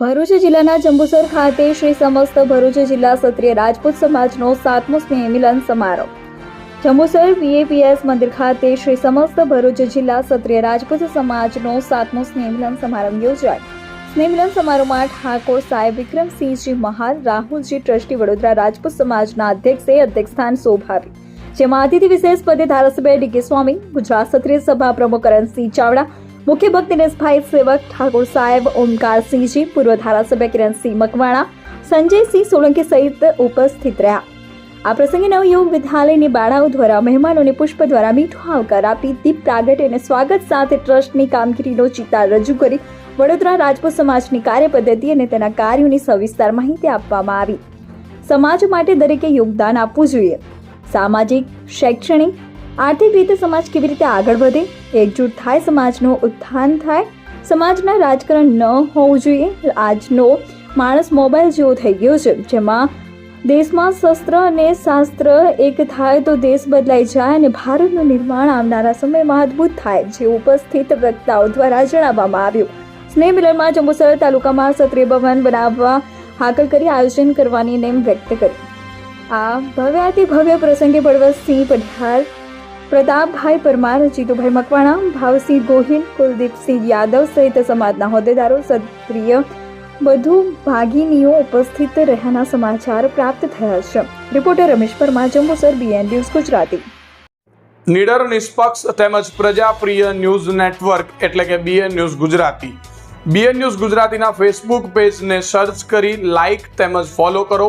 ભરૂચ જિલ્લાના જંબુસર ખાતે શ્રી સમસ્ત ભરૂચ જિલ્લા ક્ષત્રિય રાજપૂત સમાજનો સાતમો સ્નેહ મિલન સમારોહ. જંબુસર વીએપીએસ મંદિર ખાતે શ્રી સમસ્ત ભરૂચ જિલ્લા ક્ષત્રિય રાજપૂત સમાજનો સાતમો સ્નેહ મિલન સમારંભ યોજાય. સ્નેહ મિલન સમારોહમાં ઠાકોર સાહેબ વિક્રમસિંહજી મહાલ રાહુલજી ટ્રસ્ટી વડોદરા રાજપૂત સમાજના અધ્યક્ષે અધ્યક્ષસ્થાન શોભાવી જેમાં અતિથિ વિશેષ પદે ધારાસભ્ય ડીકે સ્વામી, ગુજરાત ક્ષત્રિય સભા પ્રમુખ કરણસિંહ ચાવડા મુખ્ય ભક્ત દિનેશભાઈ સેવક ઠાકોર સાહેબ ઓમકારસિંહજી પૂર્વ ધારાસભ્ય કિરણસિંહ મકવાણા સંજયસિંહ સોલંકી સહિત ઉપસ્થિત રહ્યા. આ પ્રસંગે નવયુગ વિદ્યાલયની બાળાઓ દ્વારા, મહેમાનોને પુષ્પ દ્વારા મીઠો આવકાર આપી દીપ પ્રાગટ્ય અને સ્વાગત સાથે ટ્રસ્ટની કામગીરીનો ચિતાર રજૂ કરી વડોદરા રાજપૂત સમાજની કાર્યપદ્ધતિ અને તેના કાર્યોની સવિસ્તાર માહિતી આપવામાં આવી. સમાજ માટે દરેકે યોગદાન આપવું જોઈએ. સામાજિક, શૈક્ષણિક આર્થિક રીતે સમાજ કેવી રીતે આગળ વધે, એકજૂટ થાય, સમાજનું ઉત્થાન થાય? સમાજના રાજકારણ ન હોવું જોઈએ. આજનો માણસ મોબાઈલ જેવો થઈ ગયો છે, જેમાં દેશમાં શસ્ત્ર અને શાસ્ત્ર એક થાય તો દેશ બદલાઈ જાય અને ભારતનું નિર્માણ આવનારા સમયમાં અદ્ભુત થાય, જે ઉપસ્થિત વક્તાઓ દ્વારા જણાવવામાં આવ્યું. સ્નેહ મિલનમાં જંબુસર તાલુકામાં ક્ષત્રિય ભવન બનાવવા હાકલ કરી આયોજન કરવાની નેમ વ્યક્ત કરી. આ ભવ્યાતિ ભવ્ય પ્રસંગે બળવંતસિંહ પઢિયાર પ્રતાપભાઈ પરમાર, જીતુભાઈ મકવાણા, ભાવસિંહ ગોહિલ, કુલદીપસિંહ યાદવ સહિત સમાજના હોદ્દેદારો, ક્ષત્રિય વધુ ભાગીનીઓ ઉપસ્થિત રહ્યાના સમાચાર પ્રાપ્ત થયા છે. Reporter Ramesh Parmar, Jambusar BN news Gujarati. નિડર, નિષ્પક્ષ તેમજ પ્રજાપ્રિય ન્યૂઝ નેટવર્ક એટલે કે BN news Gujarati. BN news ગુજરાતીના ફેસબુક પેજને સર્ચ કરી લાઇક તેમજ ફોલો કરો.